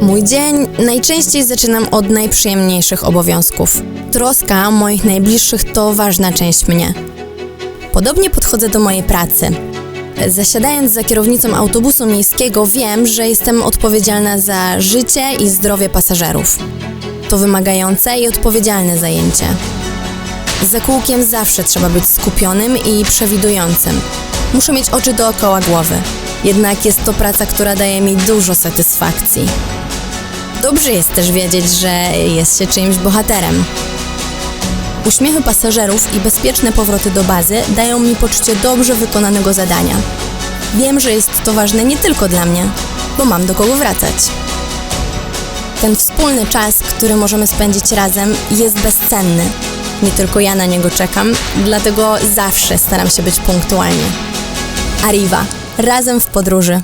Mój dzień najczęściej zaczynam od najprzyjemniejszych obowiązków. Troska moich najbliższych to ważna część mnie. Podobnie podchodzę do mojej pracy. Zasiadając za kierownicą autobusu miejskiego, wiem, że jestem odpowiedzialna za życie i zdrowie pasażerów. To wymagające i odpowiedzialne zajęcie. Za kółkiem zawsze trzeba być skupionym i przewidującym. Muszę mieć oczy dookoła głowy. Jednak jest to praca, która daje mi dużo satysfakcji. Dobrze jest też wiedzieć, że jest się czyimś bohaterem. Uśmiechy pasażerów i bezpieczne powroty do bazy dają mi poczucie dobrze wykonanego zadania. Wiem, że jest to ważne nie tylko dla mnie, bo mam do kogo wracać. Ten wspólny czas, który możemy spędzić razem, jest bezcenny. Nie tylko ja na niego czekam, dlatego zawsze staram się być punktualnie. Arriva. Razem w podróży.